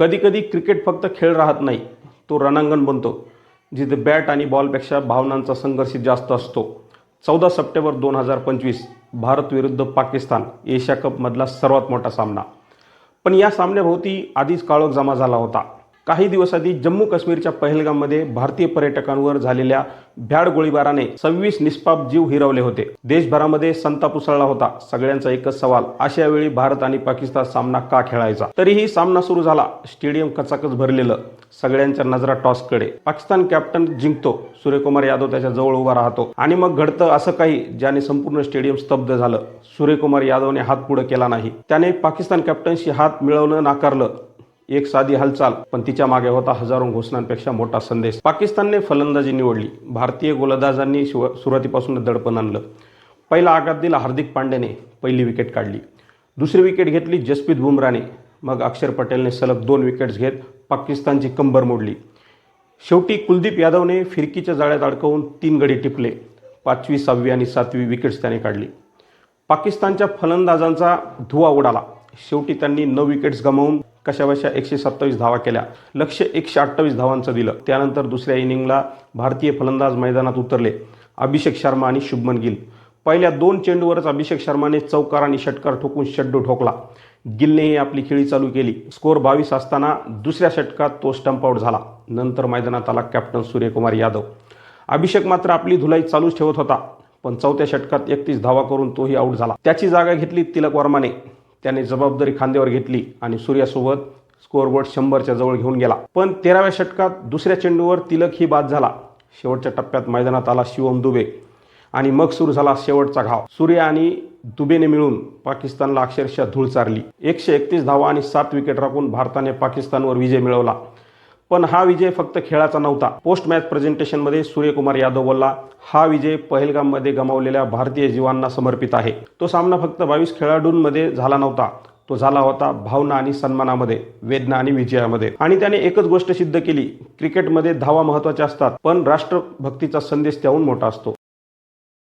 कधी कधी क्रिकेट फक्त खेळ राहत नाही तो रणांगण बनतो जिथे बॅट आणि बॉलपेक्षा भावनांचा संघर्ष जास्त असतो. चौदा सप्टेंबर दोन हजार पंचवीस भारत विरुद्ध पाकिस्तान एशिया कपमधला सर्वात मोठा सामना. पण या सामन्याभोवती आधीच काळोख जमा झाला होता. काही दिवस आधी जम्मू काश्मीरच्या पहलगाममध्ये भारतीय पर्यटकांवर झालेल्या भ्याड गोळीबाराने सव्वीस निष्पाप जीव हिरवले होते. देशभरामध्ये संताप उसळला होता. सगळ्यांचा एकच सवाल अशा वेळी भारत आणि पाकिस्तान सामना का खेळायचा? तरीही सामना सुरू झाला. स्टेडियम कचाकच भरलेलं. सगळ्यांच्या नजरा टॉसकडे पाकिस्तान कॅप्टन जिंकतो. सूर्यकुमार यादव त्याच्याजवळ उभा राहतो. आणि मग घडतं असं काही ज्याने संपूर्ण स्टेडियम स्तब्ध झालं. सूर्यकुमार यादवने हात पुढे केला नाही. त्याने पाकिस्तान कॅप्टनशी हात मिळवणं नाकारलं. एक साधी हालचाल पण तिच्यामागे होता हजारो घोषणांपेक्षा मोठा संदेश. पाकिस्तानने फलंदाजी निवडली. भारतीय गोलंदाजांनी शिव- सुरुवातीपासून दडपण आणलं. पहिला आघात दिला हार्दिक पांड्याने पहिली विकेट काढली. दुसरी विकेट घेतली जसप्रीत बुमराने मग अक्षर पटेलने सलग दोन विकेट्स घेत पाकिस्तानची कंबर मोडली. शेवटी कुलदीप यादवने फिरकीच्या जाळ्यात अडकवून तीन गडी टिपले. पाचवी सहावी आणि सातवी विकेट्स त्याने काढली. पाकिस्तानच्या फलंदाजांचा धुवा उडाला. शेवटी त्यांनी नऊ विकेट्स गमावून कशाबशा एकशे सत्तावीस धावा केल्या. लक्ष एकशे अठ्ठावीस धावांचं दिलं. त्यानंतर दुसऱ्या इनिंगला भारतीय फलंदाज मैदानात उतरले. अभिषेक शर्मा आणि शुभमन गिल. पहिल्या दोन चेंडूवरच अभिषेक शर्माने चौकार आणि षटकार ठोकून षड्डू ठोकला. गिलनेही आपली खेळी चालू केली. स्कोर बावीस असताना दुसऱ्या षटकात तो स्टंप आऊट झाला. नंतर मैदानात आला कॅप्टन सूर्यकुमार यादव. अभिषेक मात्र आपली धुलाई चालूच ठेवत होता. पण चौथ्या षटकात एकतीस धावा करून तोही आऊट झाला. त्याची जागा घेतली तिलक वर्माने. त्याने जबाबदारी खांद्यावर घेतली आणि सूर्यासोबत स्कोअरबोर्ड शंभरच्या जवळ घेऊन गेला. पण तेराव्या षटकात दुसऱ्या चेंडूवर तिलक ही बाद झाला. शेवटच्या टप्प्यात मैदानात आला शिवम दुबे आणि मग सुरू झाला शेवटचा घाव. सूर्य आणि दुबेने मिळून पाकिस्तानला अक्षरशः धूळ चारली. एकशे एकतीस धावा आणि सात विकेट राखून भारताने पाकिस्तानवर विजय मिळवला. पण हा विजय फक्त खेळाचा नव्हता. पोस्ट मॅच प्रेझेंटेशनमध्ये सूर्यकुमार यादव बोलला हा विजय पहलगाममध्ये गमावलेल्या भारतीय जीवांना समर्पित आहे. तो सामना फक्त बावीस खेळाडूंमध्ये झाला नव्हता. तो झाला होता भावना आणि सन्मानामध्ये वेदना आणि विजयामध्ये. आणि त्याने एकच गोष्ट सिद्ध केली क्रिकेटमध्ये धावा महत्त्वाच्या असतात पण राष्ट्रभक्तीचा संदेश त्याहून मोठा असतो.